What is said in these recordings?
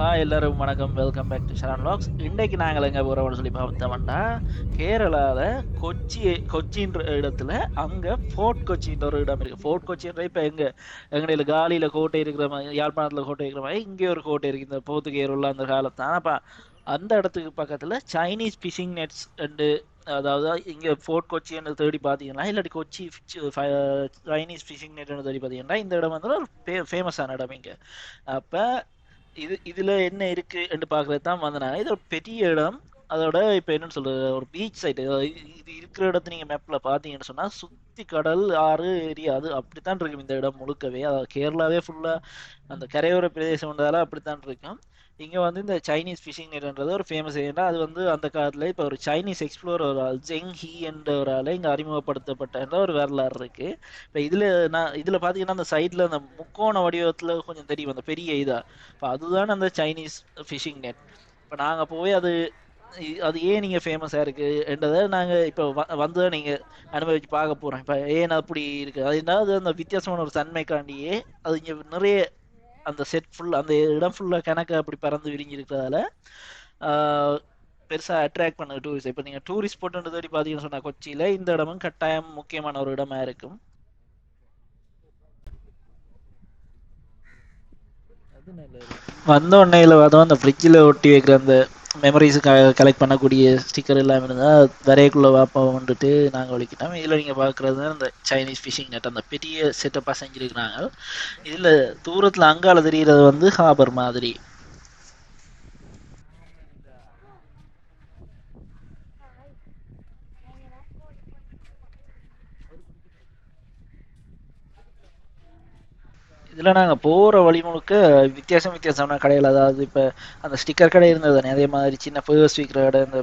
ஆ எல்லாரும் வணக்கம். Welcome back to Sharan vlogs இன்றைக்கு நாங்கள் எங்கே போகிறோம்னு சொல்லி பார்த்தோம்னா கேரளாவில் கொச்சி கொச்சின்ற இடத்துல அங்கே ஃபோர்ட் கொச்சின்ற ஒரு இடம் இருக்குது ஃபோர்ட் கொச்சின்ற இப்போ எங்கே எங்கடையில் காலியில் கோட்டை இருக்கிற மாதிரி யாழ்ப்பாணத்தில் கோட்டை இருக்கிற மாதிரி இங்கே ஒரு கோட்டை இருக்குது இந்த போத்துக்கேர் உள்ள அந்த காலத்தான். அப்போ அந்த இடத்துக்கு பக்கத்தில் சைனீஸ் ஃபிஷிங் நெட்ஸ் அண்டு அதாவது இங்கே ஃபோர்ட் கொச்சின்னு தேடி பார்த்தீங்கன்னா இல்லாட்டி கொச்சி சைனீஸ் ஃபிஷிங் நெட்னு தேடி பார்த்தீங்கன்னா இந்த இடம் வந்து ஒரு ஃபேமஸான இடம் இங்கே. அப்போ இது இதுல என்ன இருக்கு என்று பாக்குறது தான் வந்தனாங்க இது ஒரு பெரிய இடம். அதோட இப்ப என்னன்னு சொல்றது ஒரு பீச் சைடு இது இருக்கிற இடத்த நீங்க மேப்ல பாத்தீங்கன்னு சொன்னா சுத்தி கடல் ஆறு ஏரியா அது அப்படித்தான் இருக்கும் இந்த இடம் முழுக்கவே. அதாவது கேரளாவே ஃபுல்லா அந்த கரையோர பிரதேசம்ன்றதால அப்படித்தான் இருக்கும். இங்கே வந்து இந்த சைனீஸ் ஃபிஷிங் நெட்ன்றது ஒரு ஃபேமஸ் ஏன்னா அது வந்து அந்த காலத்தில் இப்போ ஒரு சைனீஸ் எக்ஸ்ப்ளோர் ஒரு ஆள் ஜெங் ஹீ என்ற ஒரு ஆளை இங்கே அறிமுகப்படுத்தப்பட்ட ஒரு வரலாறு இருக்குது இப்போ இதில் நான் இதில் பார்த்தீங்கன்னா அந்த சைடில் அந்த முக்கோண வடிவத்தில் கொஞ்சம் தெரியும் அந்த பெரிய இதாக இப்போ அதுதான் அந்த சைனீஸ் ஃபிஷிங் நெட் இப்போ நாங்கள் போய் அது அது ஏன் நீங்கள் ஃபேமஸாக இருக்குன்றதை என்றதை இப்போ இப்ப வந்து நீங்கள் அனுபவிச்சு பார்க்க போகிறோம் இப்போ ஏன் அப்படி இருக்குது அது என்ன அந்த வித்தியாசமான ஒரு தன்மைக்காண்டியே அது இங்கே நிறைய அந்த செட் ஃபுல் அந்த இடம் ஃபுல்லா கணக்கு அப்படி பறந்து விரிஞ்சு இருக்கிறதால பெருசா அட்ராக்ட் பண்ண டூரிஸ்ட் இப்போ நீங்க டூரிஸ்ட் ஸ்பாட்னு தேடி பாத்தீங்கன்னு சொன்னா கொச்சியில இந்த இடமும் கட்டாயம் முக்கியமான ஒரு இடமா இருக்கும். வந்த உடனே அதுவும் அந்த ஃப்ரிட்ஜில் ஒட்டி வைக்கிற அந்த மெமரிஸ் கலெக்ட் பண்ணக்கூடிய ஸ்டிக்கர் எல்லாம் இருந்தால் வரையக்குள்ளே வாப்பா வந்துட்டு நாங்கள் ஒழிக்கிட்டோம் இதில் நீங்கள் பார்க்குறது இந்த சைனீஸ் ஃபிஷிங் நெட் அந்த பெரிய செட்டப்பாக செஞ்சுருக்கிறாங்க இதில் தூரத்தில் அங்கால தெரிகிறது வந்து ஹாபர் மாதிரி. இதில் நாங்கள் போகிற வழி முழுக்க வித்தியாசம் வித்தியாசமான கடைகள். அதாவது இப்போ அந்த ஸ்டிக்கர் கடை இருந்தது தானே அதே மாதிரி சின்ன பேர்ஸ் விற்கிற கடை இந்த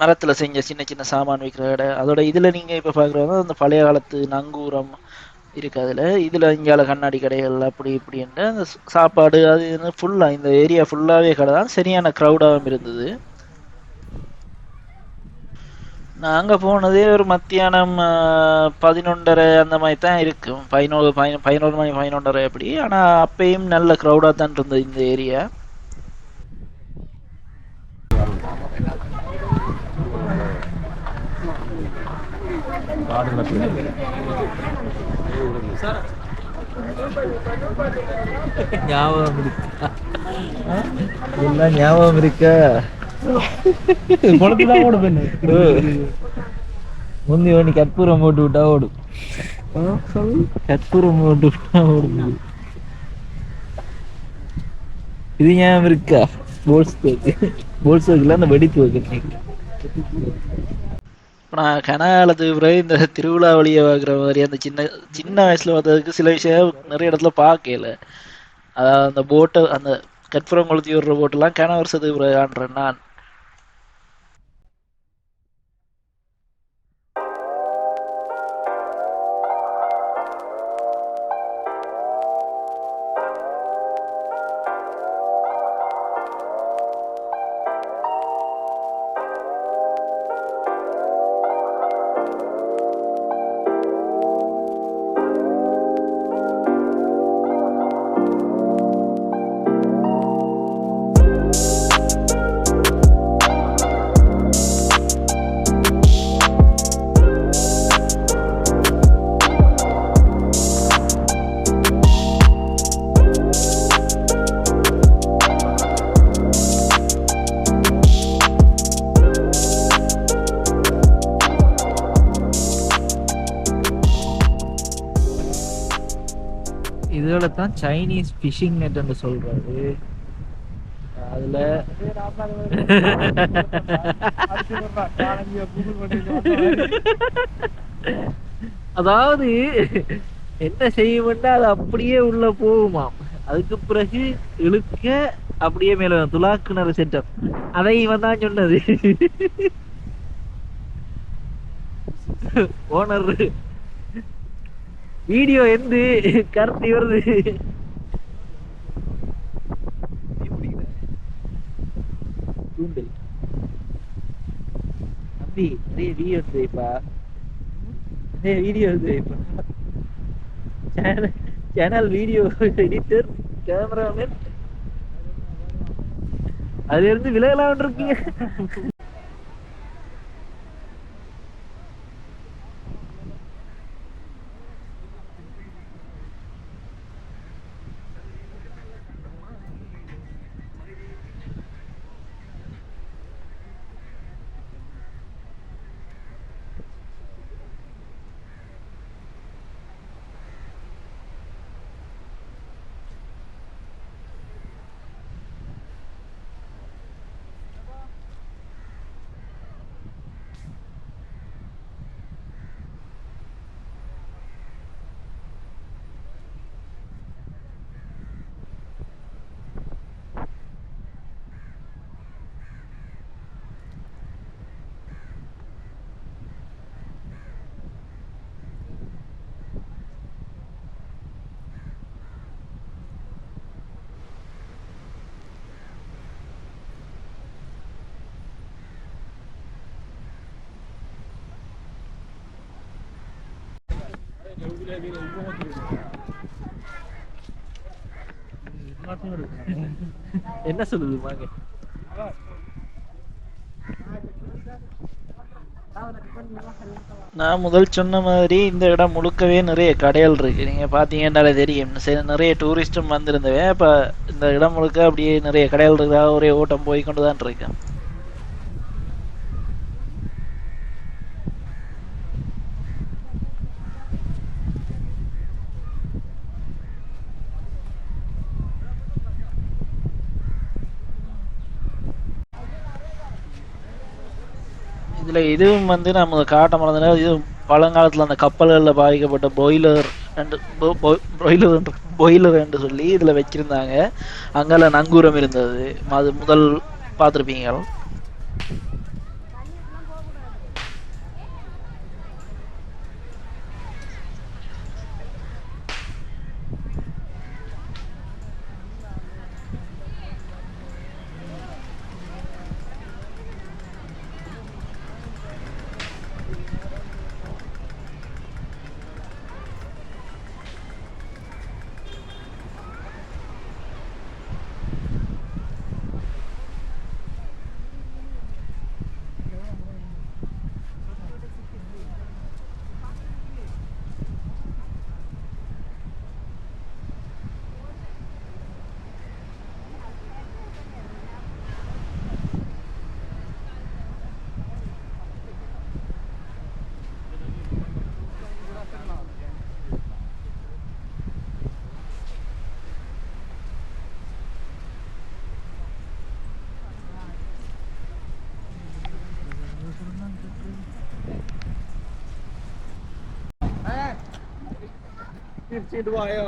மரத்தில் செஞ்ச சின்ன சின்ன சாமான் விற்கிற கடை. அதோட இதில் நீங்கள் இப்போ பார்க்குறது அந்த பழைய காலத்து நங்கூரம் இருக்குது அதில். இதில் இங்கால கண்ணாடி கடைகள் அப்படி இப்படின்ட்டு அந்த சாப்பாடு அது இது ஃபுல்லாக இந்த ஏரியா ஃபுல்லாகவே கடை தான். சரியான க்ரௌடாகவும் இருந்தது. நாங்க போனதே ஒரு மத்தியானம் பதினொன்றரை அந்த மாதிரி தான் இருக்கும் பதினோரு பதினோரு மணி பதினொன்றரை அப்படி. ஆனா அப்பயும் நல்ல க்ரௌடா தான் இருந்தது இந்த ஏரியா ஞாபகம் இருக்கா? ஞாபகம் இருக்கா? பெண்ணு முந்தி வண்டி கற்பூரம் போட்டு விட்டா ஓடும் கற்பூரம் போட்டு விட்டா ஓடும் இது ஞாபகம் இருக்கா போல்ஸ் தோக்கு போல்ஸ் தோக்குல அந்த வெடித்து வைக்க நான் கனகாலத்துக்கு பிறகு இந்த திருவிழா வழியை பார்க்குற மாதிரி அந்த சின்ன சின்ன வயசுல பார்த்ததுக்கு சில விஷயம் நிறைய இடத்துல பார்க்கல அதாவது அந்த போட்டை அந்த கற்பூரம் கொளுத்தி விடுற போட்டெல்லாம் கன வருஷத்துக்கு பிறகு ஆடுறேன் நான் தான் சைனீஸ் ஃபிஷிங் நட்டுன்னு சொல்றாரு அதுல அதாவது என்ன செய்யும்னா அது அப்படியே உள்ள போகுமாம். அதுக்கு பிறகு இழுக்க அப்படியே மேல துலாக்குனர் செட்டப் அதை இவன் தான் சொன்னது. ஓனர் வீடியோ எந்த கருத்து வருது தூண்டல். தம்பி நிறைய வீடியோ எடுத்து வைப்பா. நிறைய வீடியோ எடுத்து வைப்பா. Channel channel video editor cameraman அதுல இருந்து விலகலாம் இருக்கீங்க. என்ன சொல்லுது வாங்க. நான் முதல் சொன்ன மாதிரி இந்த இடம் முழுக்கவே நிறைய கடைகள் இருக்கு. நீங்க பாத்தீங்கன்னாலே தெரியும். சரி நிறைய டூரிஸ்டும் வந்திருந்தவன். இப்ப இந்த இடம் முழுக்க அப்படியே நிறைய கடைகள் இருக்கிறதா ஒரே ஓட்டம் போய் கொண்டு தான் இதுவும் வந்து நம்ம காட்ட மறந்தனா இது பழங்காலத்தில் அந்த கப்பல்களில் பாதிக்கப்பட்ட பாய்லர் அண்ட் பாய்லர் பாய்லர் என்று சொல்லி இதில் வச்சிருந்தாங்க. அங்கெல்லாம் நங்கூரம் இருந்தது. அது முதல் பார்த்துருப்பீங்க. തിരിച്ചിട്ട് പോയോ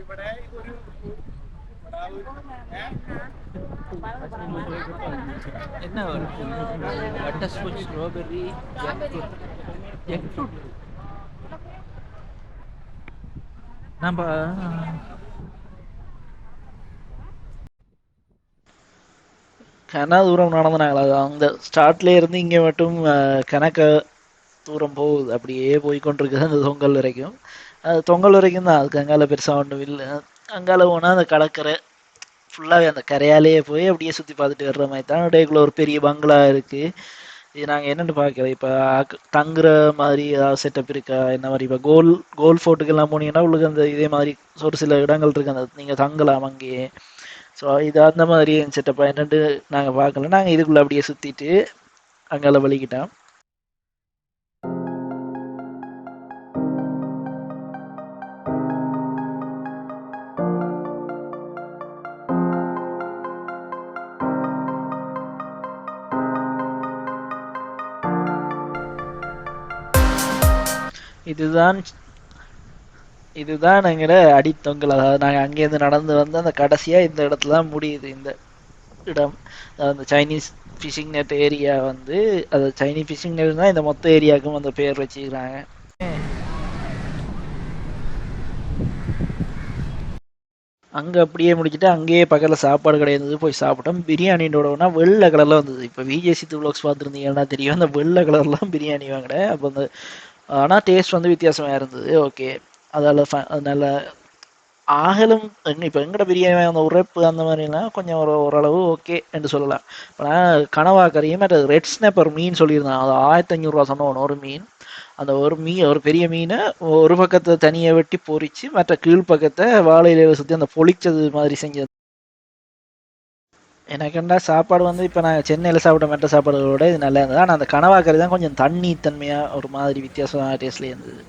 ഇവിടെ ഒരു என்ன வருது butter scotch strawberry jackfruit நம்ம கன தூரம் நடந்தாங்களா அது அந்த ஸ்டார்ட்ல இருந்து இங்க மட்டும் அஹ், கணக்க தூரம் போகுது அப்படியே போய் கொண்டிருக்குது அந்த தொங்கல் வரைக்கும். அது தொங்கல் வரைக்கும் தான். அதுக்கு அங்கால பெருசாக ஒன்றும் இல்லை. அங்கால போனால் அந்த கடற்கரை ஃபுல்லாகவே அந்த கரையாலேயே போய் அப்படியே சுற்றி பார்த்துட்டு வர்ற மாதிரி தான். இடையக்குள்ள ஒரு பெரிய பங்களா இருக்கு. இது நாங்கள் என்னன்னு பார்க்கல. இப்போ தங்குற மாதிரி ஏதாவது செட்டப் இருக்கா? என்ன மாதிரி? இப்போ கோல் கோல் ஃபோர்ட்டுக்கெல்லாம் போனீங்கன்னா உங்களுக்கு அந்த இதே மாதிரி ஒரு சில இடங்கள் இருக்கு. அந்த நீங்கள் தங்கலாம் அங்கேயே. ஸோ இது அந்த மாதிரி செட்டப்பாக என்னென்னு நாங்கள் பார்க்கல. நாங்கள் இதுக்குள்ளே அப்படியே சுற்றிட்டு அங்கால வலிக்கிட்டோம் இதுதான் இதுதான் எங்கட அடித்தொங்கல். அதாவது நாங்கள் அங்கேருந்து நடந்து வந்து அந்த கடைசியாக இந்த இடத்துல தான் முடியுது இந்த இடம். அந்த சைனீஸ் ஃபிஷிங் நெட் ஏரியா வந்து அது சைனீஸ் ஃபிஷிங் நெட் தான் இந்த மொத்த ஏரியாவுக்கும் அந்த பேர் வச்சுக்கிறாங்க. அங்கே அப்படியே முடிச்சுட்டு அங்கேயே பக்கத்தில் சாப்பாடு கடை இருந்தது போய் சாப்பிட்டோம். பிரியாணியோடனா வெள்ளை கலரில் வந்தது. இப்போ விஜேசி வ்ளாக்ஸ் பார்த்துருந்தீங்கன்னா தெரியும். அந்த வெள்ளை கலர்லாம் பிரியாணி வாங்கினேன். அப்போ அந்த ஆனால் டேஸ்ட் வந்து வித்தியாசமாக இருந்தது. ஓகே அதால் ஃப- நல்ல ஆகலும் எங்க எங்கட பிரியாணி அந்த உரைப்பு அந்த மாதிரிலாம் கொஞ்சம் ஒரு ஓரளவு ஓகே என்று சொல்லலாம். ஆனா கனவா கறியும் அது ரெட் ஸ்னேப்பர் மீன் சொல்லியிருந்தேன். அது ஆயிரத்தி ஐநூறுரூவா சொன்ன ஒரு மீன். அந்த ஒரு மீன் ஒரு பெரிய மீனை ஒரு பக்கத்தை தனியை வெட்டி பொறிச்சு மற்ற கீழ் பக்கத்தை வாழையில சுற்றி அந்த பொழிச்சது மாதிரி செஞ்சது எனக்குண்டா சாப்பாடு வந்து இப்போ நான் சென்னையில் சாப்பிட்ட மற்ற சாப்பாடுகளோட இது நல்லா இருந்தது. ஆனால் அந்த கனவாக்கறி தான் கொஞ்சம் தண்ணி தன்மையாக ஒரு மாதிரி வித்தியாசமான டேஸ்ட்லேயே இருந்தது.